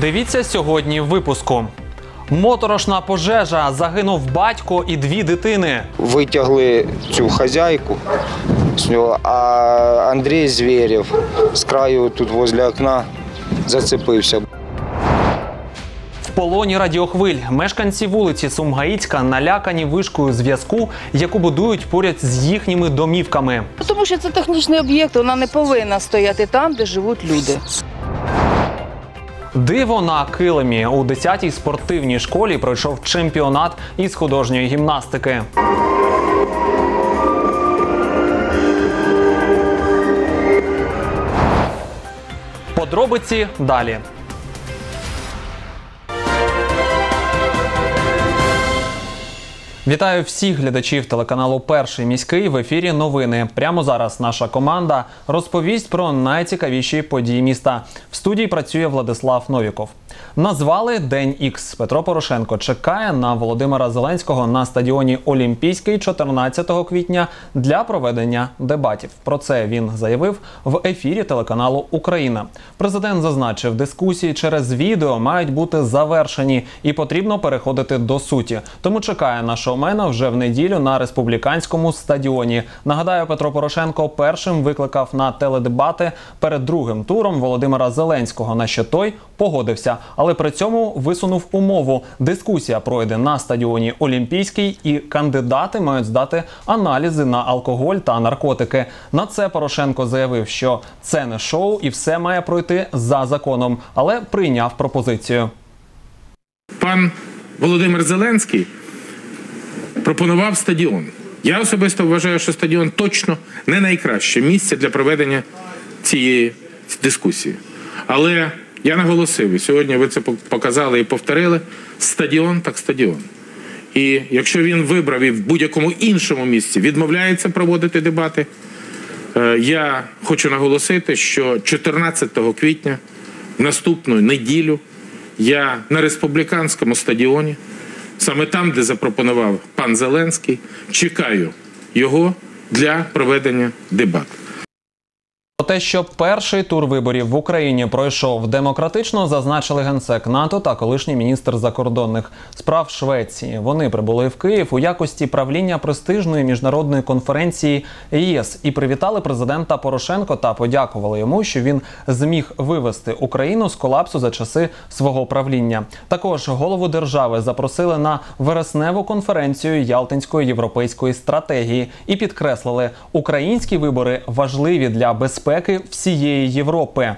Дивіться сьогодні в випуску. Моторошна пожежа загинув батько і дві дитини. Витягли цю хазяйку з нього, а Андрій Звєрєв з краю тут возле окна зацепився. В полоні радіохвиль мешканці вулиці Сумгаїцька налякані вишкою зв'язку, яку будують поряд з їхніми домівками. Тому що це технічний об'єкт, вона не повинна стояти там, де живуть люди. Диво на килимі у 10-й спортивній школі пройшов чемпіонат із художньої гімнастики. Подробиці далі. Вітаю всіх глядачів телеканалу Перший міський в ефірі. Новини. Прямо зараз наша команда розповість про найцікавіші події міста. В студії працює Владислав Новіков. Назвали День Ікс. Петро Порошенко чекає на Володимира Зеленського на стадіоні Олімпійський 14 квітня для проведення дебатів. Про це він заявив в ефірі телеканалу Україна. Президент зазначив, дискусії через відео мають бути завершені і потрібно переходити до суті. Тому чекає на шоумена вже в неділю на республіканському стадіоні. Нагадаю, Петро Порошенко першим викликав на теледебати перед другим туром Володимира Зеленського, на що той погодився, але при цьому висунув умову. Дискусія пройде на стадіоні Олімпійський, і кандидати мають здати аналізи на алкоголь та наркотики. На це Порошенко заявив, що це не шоу і все має пройти за законом, але прийняв пропозицію. пан Володимир Зеленський пропонував стадіон. Я особисто вважаю, що стадіон точно не найкраще місце для проведення цієї дискусії. Але я наголосив, і сьогодні ви це показали і повторили: стадіон так стадіон. І якщо він вибрав і в будь-якому іншому місці відмовляється проводити дебати, Е, Я хочу наголосити, що 14 квітня, наступну неділю, я на республіканському стадіоні, саме там, де запропонував пан Зеленський, чекаю його для проведення дебатів. Про те, що перший тур виборів в Україні пройшов демократично, зазначили генсек НАТО та колишній міністр закордонних справ Швеції. Вони прибули в Київ у якості правління престижної міжнародної конференції ЄС і привітали президента Порошенко та подякували йому, що він зміг вивести Україну з колапсу за часи свого правління. Також голову держави запросили на вересневу конференцію Ялтинської європейської стратегії і підкреслили, українські вибори важливі для безпеки всієї Європи.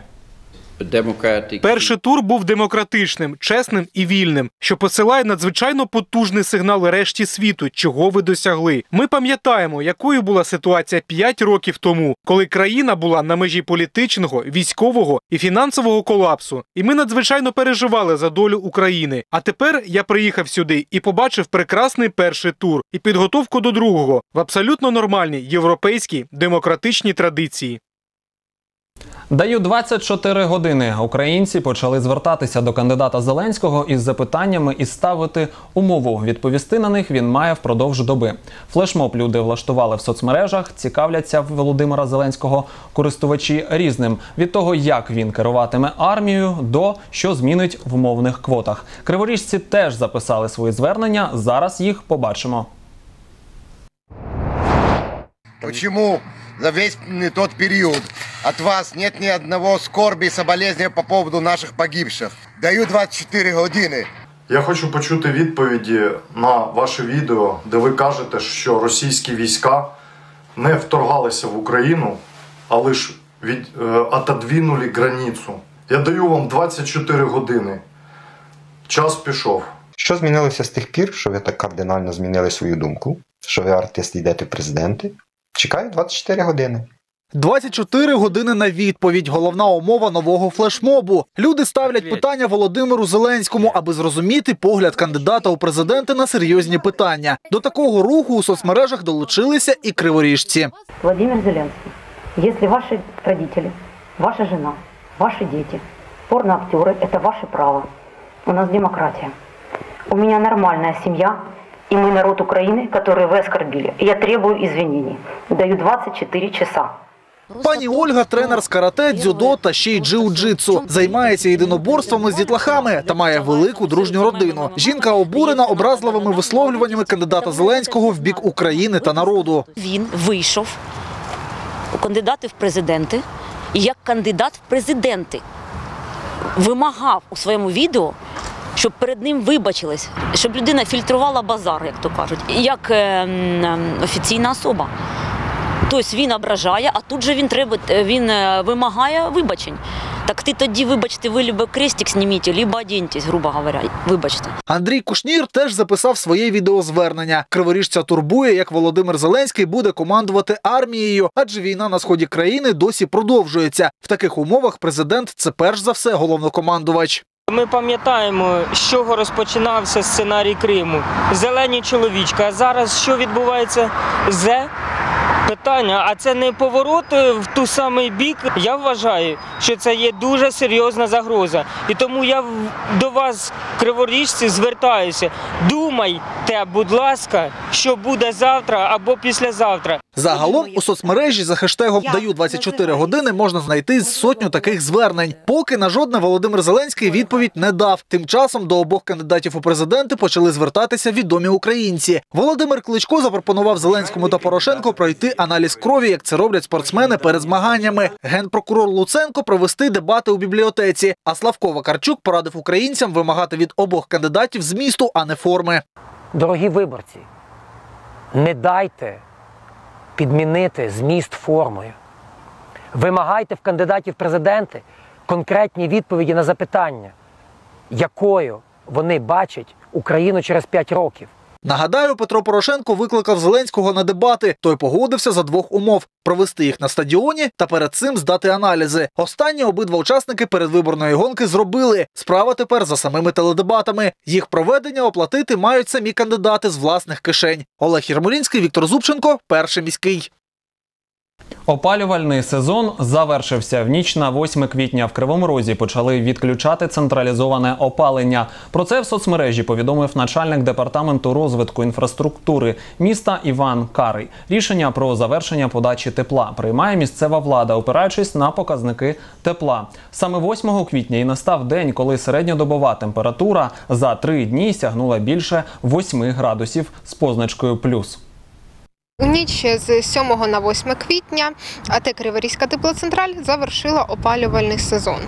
Перший тур був демократичним, чесним і вільним, що посилає надзвичайно потужний сигнал решті світу, чого ви досягли. Ми пам'ятаємо, якою була ситуація 5 років тому, коли країна була на межі політичного, військового і фінансового колапсу. І ми надзвичайно переживали за долю України. А тепер я приїхав сюди і побачив прекрасний перший тур і підготовку до другого в абсолютно нормальній європейській демократичній традиції. Даю 24 години. Українці почали звертатися до кандидата Зеленського із запитаннями і ставити умову. Відповісти на них він має впродовж доби. Флешмоб люди влаштували в соцмережах, цікавляться Володимира Зеленського користувачі різним від того, як він керуватиме армією, до що змінить в мовних квотах. Криворіжці теж записали свої звернення. Зараз їх побачимо. Почему за весь тот период от вас нет ни одного скорби и соболезния по поводу наших погибших? Даю 24 години. Я хочу почути відповіді на ваше відео, де ви кажете, що російські війська не вторгалися в Україну, а лише від, е, отодвинули границю. Я даю вам 24 години. Час пішов. Що змінилося з тих пір, що ви так кардинально змінили свою думку, що ви артист йдете в президенти? Чекаю 24 години. 24 години на відповідь. Головна умова нового флешмобу. Люди ставлять питання Володимиру Зеленському, аби зрозуміти погляд кандидата у президенти на серйозні питання. До такого руху у соцмережах долучилися і криворіжці. Владимир Зеленский, если ваши родители, ваша жена, ваши дети, порноактеры – это ваше право. У нас демократия. У меня нормальная семья, и мы народ Украины, который вы оскорбили. Я требую извинений. Даю 24 часа. Пані Ольга тренер з карате, дзюдо та ще й джиу-джитсу. Займається єдиноборствами з дітлахами та має велику дружню родину. Жінка обурена образливими висловлюваннями кандидата Зеленського в бік України та народу. Він вийшов у кандидати в президенти і як кандидат в президенти вимагав у своєму відео, щоб перед ним вибачились, щоб людина фільтрувала базар, як то кажуть, як е, м, ем, офіційна особа. Тобто він ображає, а тут же він треба він е, вимагає вибачень. Так ти тоді, вибачте, ви либо крестик зніміть, либо одіньтесь, грубо говоря. Вибачте. Андрій Кушнір теж записав своє відеозвернення. Криворіжця турбує, як Володимир Зеленський буде командувати армією, адже війна на сході країни досі продовжується. В таких умовах президент це перш за все головнокомандувач. Ми пам'ятаємо, з чого розпочинався сценарій Криму. Зелені чоловічки. А зараз що відбувається? Зе питання, а це не поворот е, в ту самий бік. Я вважаю, що це є дуже серйозна загроза. І тому я до вас, криворіжці, звертаюся. Думайте, будь ласка, що буде завтра або післязавтра. Загалом у соцмережі за хештегом «Даю 24 години можна знайти сотню таких звернень. Поки на жодне Володимир Зеленський відповідь не дав. Тим часом до обох кандидатів у президенти почали звертатися відомі українці. Володимир Кличко запропонував Зеленському та Порошенку пройти аналіз крові, як це роблять спортсмени перед змаганнями. Генпрокурор Луценко провести дебати у бібліотеці. А Славко Вакарчук порадив українцям вимагати від обох кандидатів змісту, а не форми. Дорогі виборці, не дайте підмінити зміст формою. Вимагайте в кандидатів президенти конкретні відповіді на запитання, якою вони бачать Україну через 5 років. Нагадаю, Петро Порошенко викликав Зеленського на дебати. Той погодився за двох умов: провести їх на стадіоні та перед цим здати аналізи. Останні обидва учасники передвиборної гонки зробили. Справа тепер за самими теледебатами. Їх проведення оплатити мають самі кандидати з власних кишень. Олег Єрмолінський, Віктор Зубченко, перший міський. Опалювальний сезон завершився. В ніч на 8 квітня в Кривому Розі почали відключати централізоване опалення. Про це в соцмережі повідомив начальник департаменту розвитку інфраструктури міста Іван Карий. Рішення про завершення подачі тепла приймає місцева влада, опираючись на показники тепла. Саме 8 квітня і настав день, коли середньодобова температура за три дні сягнула більше 8 градусів з позначкою плюс. У ніч з 7 на 8 квітня АТ Криворізька теплоцентраль завершила опалювальний сезон.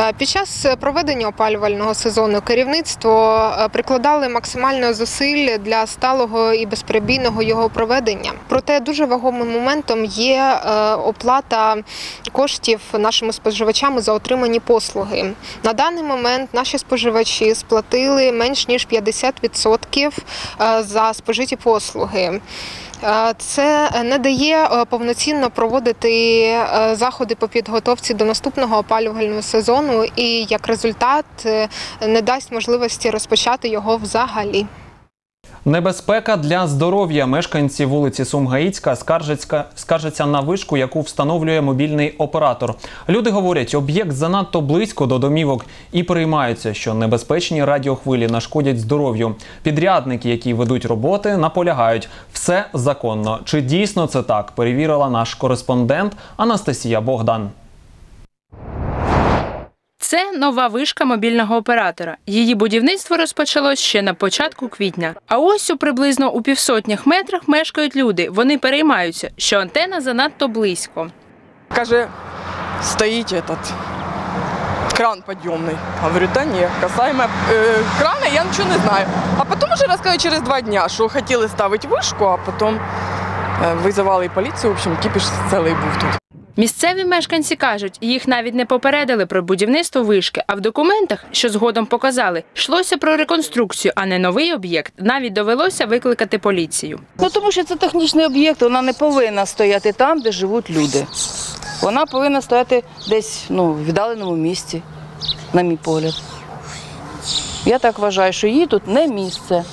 Е, Під час проведення опалювального сезону керівництво е, прикладали максимально зусиль для сталого і безперебійного його проведення. Проте дуже вагомим моментом є е, оплата коштів нашими споживачами за отримані послуги. На даний момент наші споживачі сплатили менш ніж 50% е, за спожиті послуги. Це не дає е, повноцінно проводити е, заходи по підготовці до наступного опалювального сезону, і як результат е, не дасть можливості розпочати його взагалі. Небезпека для здоров'я мешканці вулиці Сумгаїцька скаржаться, на вишку, яку встановлює мобільний оператор. Люди говорять, об'єкт занадто близько до домівок і переймаються, що небезпечні радіохвилі нашкодять здоров'ю. Підрядники, які ведуть роботи, наполягають, все законно. Чи дійсно це так? Перевірила наш кореспондент Анастасія Богдан. Це нова вишка мобільного оператора. Її будівництво розпочалось ще на початку квітня. А ось у приблизно у півсотнях метрах мешкають люди. Вони переймаються, що антена занадто близько. Каже, стоїть этот кран підйомний. Говорю, та ні, касаємо е, крана, я нічого не знаю. А потім вже розказали через два дня, що хотіли ставити вишку, а потім е, визивали поліцію. В общем, кіпіш цілий був тут. Місцеві мешканці кажуть, їх навіть не попередили про будівництво вишки, а в документах, що згодом показали, йшлося про реконструкцію, а не новий об'єкт. Навіть довелося викликати поліцію. Ну тому що це технічний об'єкт, вона не повинна стояти там, де живуть люди. Вона повинна стояти десь ну, в віддаленому місці, на мій погляд. Я так вважаю, що їй тут не місце.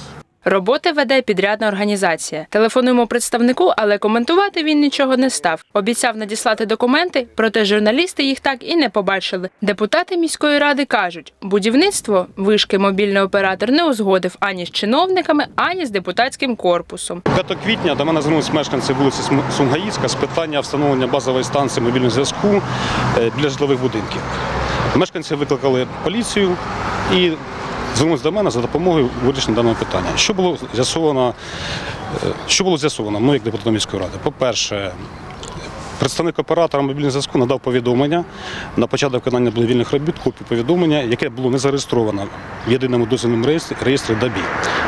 Роботи веде підрядна організація. Телефонуємо представнику, але коментувати він нічого не став. Обіцяв надіслати документи, проте журналісти їх так і не побачили. Депутати міської ради кажуть, будівництво вишки мобільний оператор не узгодив ані з чиновниками, ані з депутатським корпусом. 5 квітня до мене звернулися мешканці вулиці Сум- Сумгаїцька з питання встановлення базової станції мобільного зв'язку е, для житлових будинків. Мешканці викликали поліцію і звернулися до мене за допомогою вирішення даного питання. Що було з'ясовано, е, що було з'ясовано мною як депутатом міської ради? По-перше, Представник оператора мобільного зв'язку надав повідомлення на початок виконання будівельних робіт, копію повідомлення, яке було не зареєстровано в єдиному дозвільному реєстрі, реєстрі ДАБІ.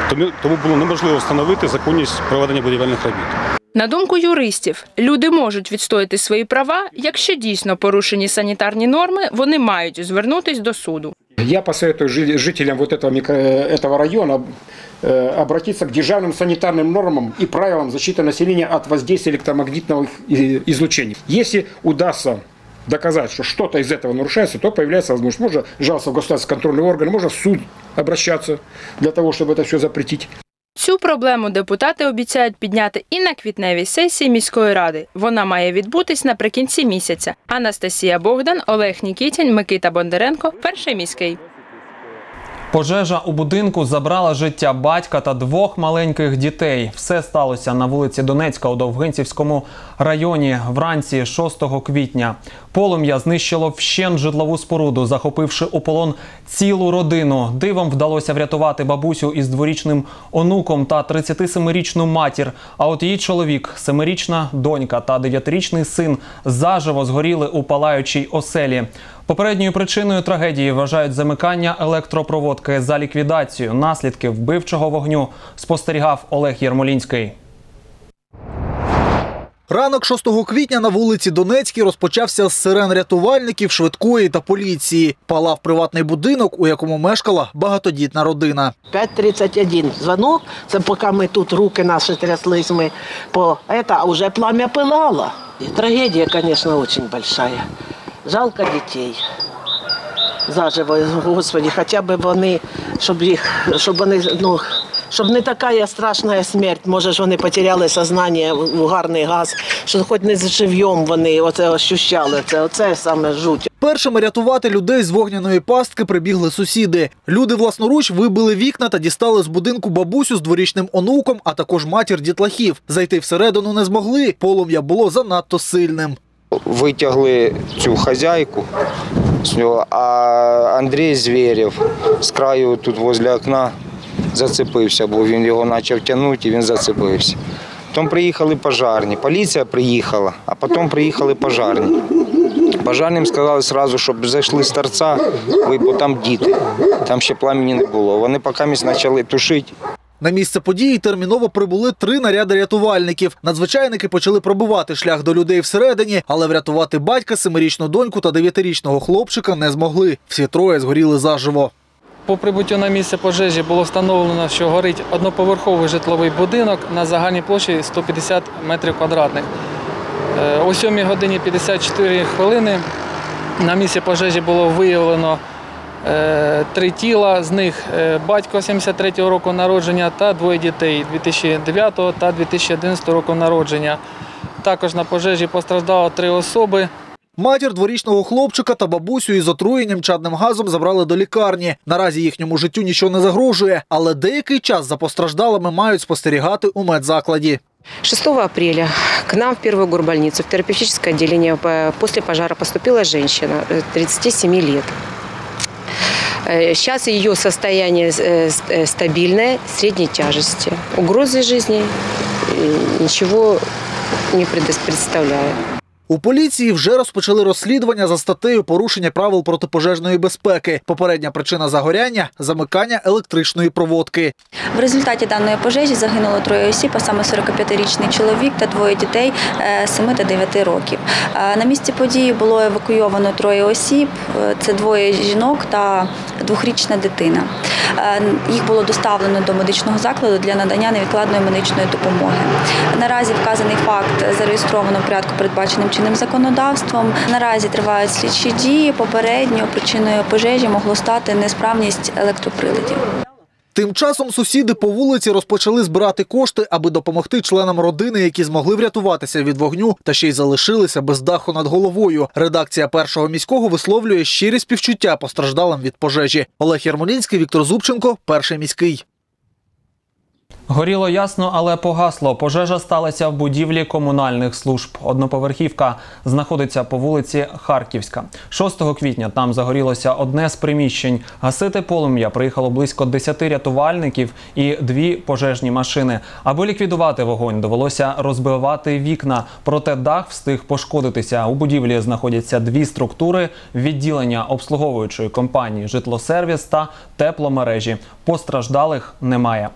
Тому, тому було неможливо встановити законність проведення будівельних робіт. На думку юристів, люди можуть відстояти свої права, якщо дійсно порушені санітарні норми, вони мають звернутись до суду. Я посоветую жи- жителям вот этого, микро- этого района э, обратиться к державным санитарным нормам и правилам защиты населения от воздействия электромагнитного и- излучения. Если удастся доказать, что что-то из этого нарушается, то появляется возможность. Можно жаловаться в государственный контрольный орган, можно в суд обращаться для того, чтобы это все запретить. Цю проблему депутати обіцяють підняти і на квітневій сесії міської ради. Вона має відбутись наприкінці місяця. Анастасія Богдан, Олег Нікітін, Микита Бондаренко, перший міський. Пожежа у будинку забрала життя батька та двох маленьких дітей. Все сталося на вулиці Донецька у Довгинцівському районі вранці 6 квітня. Полум'я знищило вщент житлову споруду, захопивши у полон цілу родину. Дивом вдалося врятувати бабусю із дворічним онуком та 37-річну матір. А от її чоловік, семирічна донька та дев'ятирічний син заживо згоріли у палаючій оселі. Попередньою причиною трагедії вважають замикання електропроводки за ліквідацію наслідків вбивчого вогню. Спостерігав Олег Єрмолінський. Ранок 6 квітня на вулиці Донецькій розпочався з сирен рятувальників, швидкої та поліції. Палав приватний будинок, у якому мешкала багатодітна родина. 5.31 звонок, це поки ми тут руки наші тряслись, ми по это, а вже пламя пилало. Трагедія, звісно, дуже большая. Жалко дітей. Заживо, Господи, хоча б вони, щоб їх, щоб вони, ну, щоб не така страшна смерть, може ж вони потеряли сознання, в гарний газ, що хоч не живьом вони оце ощущали, це оце саме жуть. Першими рятувати людей з вогняної пастки прибігли сусіди. Люди власноруч вибили вікна та дістали з будинку бабусю з дворічним онуком, а також матір дітлахів. Зайти всередину не змогли. Полум'я було занадто сильним. Витягли цю хазяйку а Андрій Звєрєв з краю тут возле окна зацепився, бо він його почав тягнути і він зацепився. Потім приїхали пожарні, поліція приїхала, а потім приїхали пожарні. Пожарним сказали одразу, щоб зайшли з торця, бо там діти, там ще пламені не було. Вони поки почали тушити. На місце події терміново прибули три наряди рятувальників. Надзвичайники почали пробивати шлях до людей всередині, але врятувати батька, семирічну доньку та дев'ятирічного хлопчика не змогли. Всі троє згоріли заживо. По прибуттю на місце пожежі було встановлено, що горить одноповерховий житловий будинок на загальній площі 150 метрів квадратних. Е, О 7 годині 54 хвилини на місці пожежі було виявлено три тіла, з них е, батько 73-го року народження та двоє дітей 2009 та 2011 року народження. Також на пожежі постраждало три особи. Матір дворічного хлопчика та бабусю із отруєнням чадним газом забрали до лікарні. Наразі їхньому життю нічого не загрожує, але деякий час за постраждалими мають спостерігати у медзакладі. 6 апреля к нам в первую горбольницу, в терапевтическое отделение э, после пожара поступила женщина э, 37 лет. Э, Сейчас ее состояние э, с- э, стабильное, средней тяжести. Угрозы жизни э, ничего не предос- представляет. У поліції вже розпочали розслідування за статтею порушення правил протипожежної безпеки. Попередня причина загоряння замикання електричної проводки. В результаті даної пожежі загинуло троє осіб, а саме 45-річний чоловік та двоє дітей е, 7 та 9 років. Е, На місці події було евакуйовано троє осіб. Е, Це двоє жінок та двохрічна дитина. Е, Їх було доставлено до медичного закладу для надання невідкладної медичної допомоги. Наразі вказаний факт зареєстровано в порядку, передбаченим чинним законодавством. Наразі тривають слідчі дії. Попередньо причиною пожежі могло стати несправність електроприладів. Тим часом сусіди по вулиці розпочали збирати кошти, аби допомогти членам родини, які змогли врятуватися від вогню та ще й залишилися без даху над головою. Редакція першого міського висловлює щирі співчуття постраждалим від пожежі. Олег Ярмолінський, Віктор Зубченко, перший міський. Горіло ясно, але погасло. Пожежа сталася в будівлі комунальних служб. Одноповерхівка знаходиться по вулиці Харківська. 6 квітня там загорілося одне з приміщень. Гасити полум'я приїхало близько 10 рятувальників і дві пожежні машини. Аби ліквідувати вогонь, довелося розбивати вікна. Проте дах встиг пошкодитися. У будівлі знаходяться дві структури: відділення обслуговуючої компанії Житлосервіс та тепломережі. Постраждалих немає.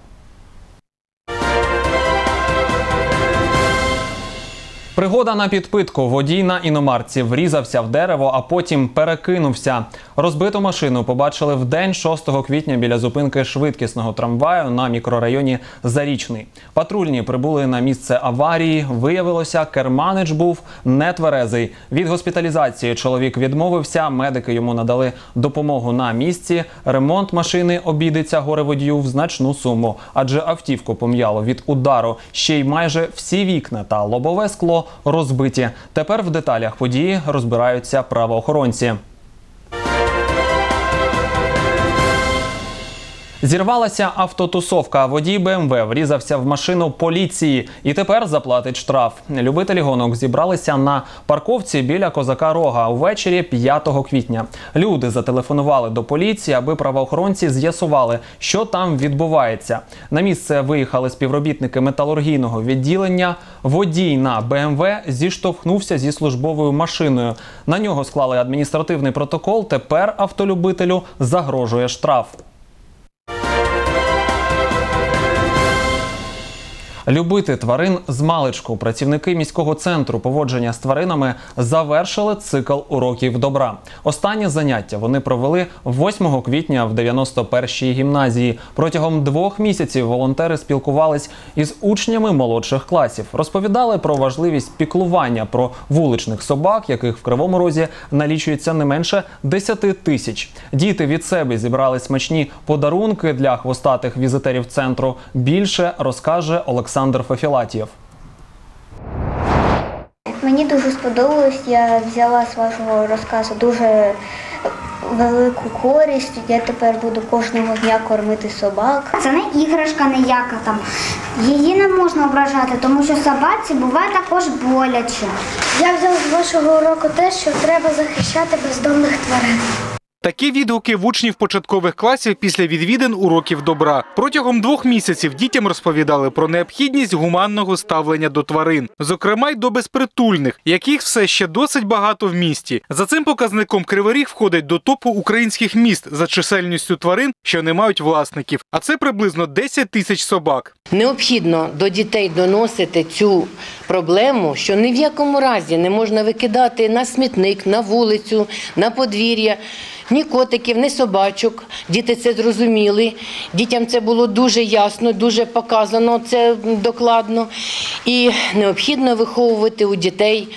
Пригода на підпитку. Водій на іномарці врізався в дерево, а потім перекинувся. Розбиту машину побачили в день 6 квітня біля зупинки швидкісного трамваю на мікрорайоні Зарічний. Патрульні прибули на місце аварії. Виявилося, керманич був нетверезий. Від госпіталізації чоловік відмовився. Медики йому надали допомогу на місці. Ремонт машини обійдеться горе-водію в значну суму, адже автівку пом'яло від удару. Ще й майже всі вікна та лобове скло розбиті. Тепер в деталях події розбираються правоохоронці. Зірвалася автотусовка. Водій БМВ врізався в машину поліції і тепер заплатить штраф. Любителі гонок зібралися на парковці біля козака Рога увечері 5 квітня. Люди зателефонували до поліції, аби правоохоронці з'ясували, що там відбувається. На місце виїхали співробітники металургійного відділення. Водій на БМВ зіштовхнувся зі службовою машиною. На нього склали адміністративний протокол. Тепер автолюбителю загрожує штраф. Любити тварин з маличку. Працівники міського центру поводження з тваринами завершили цикл уроків добра. Останнє заняття вони провели 8 квітня в 91-й гімназії. Протягом двох місяців волонтери спілкувались із учнями молодших класів, розповідали про важливість піклування про вуличних собак, яких в кривому розі налічується не менше 10 тисяч. Діти від себе зібрали смачні подарунки для хвостатих візитерів центру. Більше розкаже Олександр Фефілатєв. Мені дуже сподобалось. Я взяла з вашого розказу дуже велику користь. Я тепер буду кожного дня кормити собак. Це не іграшка ніяка там. Її не можна ображати, тому що собаці буває також боляче. Я взяв з вашого уроку те, що треба захищати бездомних тварин. Такі відгуки в учнів початкових класів після відвідин уроків добра. Протягом двох місяців дітям розповідали про необхідність гуманного ставлення до тварин, зокрема й до безпритульних, яких все ще досить багато в місті. За цим показником Криворіг входить до топу українських міст за чисельністю тварин, що не мають власників. А це приблизно 10 тисяч собак. Необхідно до дітей доносити цю проблему, що ні в якому разі не можна викидати на смітник, на вулицю, на подвір'я. Ні котиків, ні собачок. Діти це зрозуміли. Дітям це було дуже ясно, дуже показано це докладно. І необхідно виховувати у дітей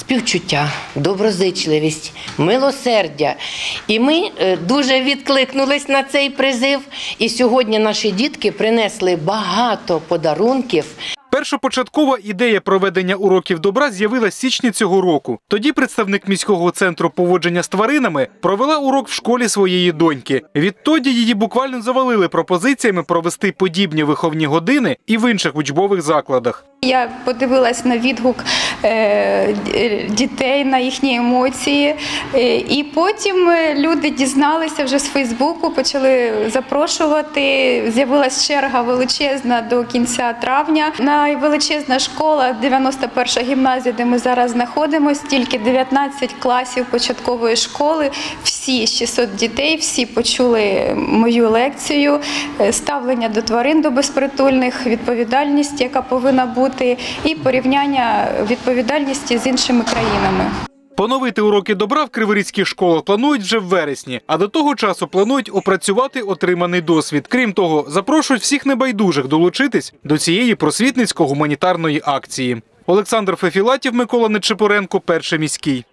співчуття, доброзичливість, милосердя. І ми е, дуже відкликнулись на цей призив. І сьогодні наші дітки принесли багато подарунків. Першопочаткова ідея проведення уроків добра з'явилась січні цього року. Тоді представник міського центру поводження з тваринами провела урок в школі своєї доньки. Відтоді її буквально завалили пропозиціями провести подібні виховні години і в інших учбових закладах. Я подивилась на відгук е, дітей, на їхні емоції, Е, і потім е, люди дізналися вже з Фейсбуку, почали запрошувати. З'явилась черга величезна до кінця травня. Найвеличезна школа, 91-ша гімназія, де ми зараз знаходимося, тільки 19 класів початкової школи. Всі 600 дітей, всі почули мою лекцію, ставлення до тварин, до безпритульних, відповідальність, яка повинна бути, і порівняння відповідальності з іншими країнами. Поновити уроки добра в криворізьких школах планують вже в вересні, а до того часу планують опрацювати отриманий досвід. Крім того, запрошують всіх небайдужих долучитись до цієї просвітницько-гуманітарної акції. Олександр Фефілатів, Микола Нечепоренко, перший міський.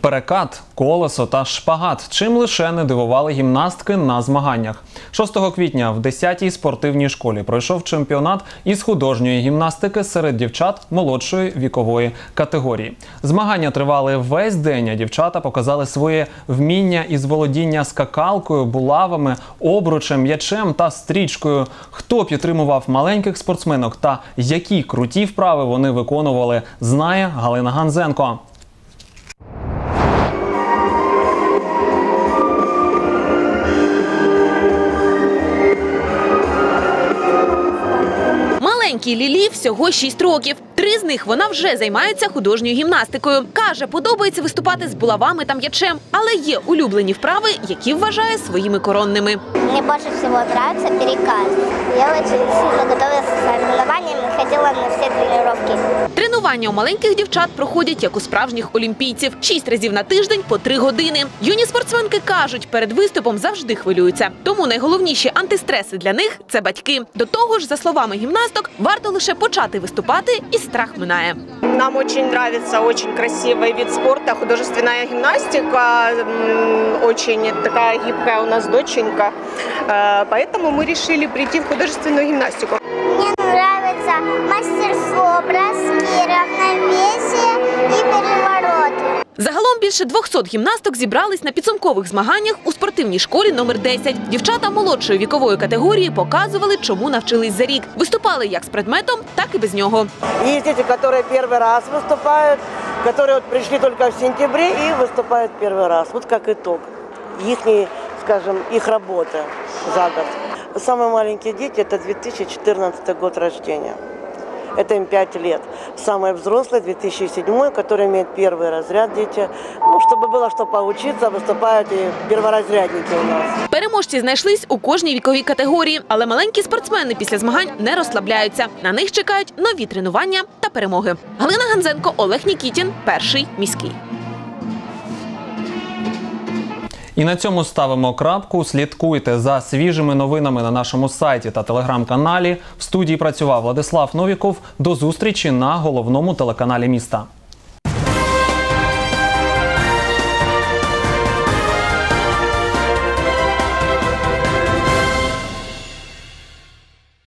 Перекат, колесо та шпагат. Чим лише не дивували гімнастки на змаганнях. 6 квітня в 10-й спортивній школі пройшов чемпіонат із художньої гімнастики серед дівчат молодшої вікової категорії. Змагання тривали весь день. а Дівчата показали своє вміння із володіння скакалкою, булавами, обручем, м'ячем та стрічкою. Хто підтримував маленьких спортсменок та які круті вправи вони виконували, знає Галина Ганзенко. Маленькій Лілі всього 6 років. Три з них вона вже займається художньою гімнастикою. Каже, подобається виступати з булавами та м'ячем, але є улюблені вправи, які вважає своїми коронними. Мені більше всього нравится переказ. Я дуже к соревнованиям и ходила на все тренировки. Тренування у маленьких дівчат проходять як у справжніх олімпійців шість разів на тиждень по три години. Юні спортсменки кажуть, перед виступом завжди хвилюються. Тому найголовніші антистреси для них це батьки. До того ж, за словами гімнасток, варто лише почати виступати, і страх минає. Нам очень нравится очень красивый вид спорта, художественная гимнастика, м, очень такая гибкая у нас доченька, Э, поэтому мы решили прийти в художественную гимнастику. броски, равновесие и перевороты. Загалом більше 200 гімнасток зібрались на підсумкових змаганнях у спортивній школі номер 10. Дівчата молодшої вікової категорії показували, чому навчились за рік. Виступали як з предметом, так і без нього. Есть дети, которые первый раз выступают, которые вот пришли только в сентябре и выступают первый раз. Вот как итог их, скажем, их работы за год. Самые маленькие дети – это 2014 год рождения. Это им 5 лет. Самые взрослые – 2007, которые имеют первый разряд дети. Ну, чтобы было что поучиться, выступают и перворазрядники у нас. Переможці знайшлись у кожній віковій категорії, але маленькі спортсмени після змагань не розслабляються. На них чекають нові тренування та перемоги. Галина Ганзенко, Олег Нікітін, перший міський. І на цьому ставимо крапку. Слідкуйте за свіжими новинами на нашому сайті та телеграм-каналі. В студії працював Владислав Новіков. До зустрічі на головному телеканалі міста.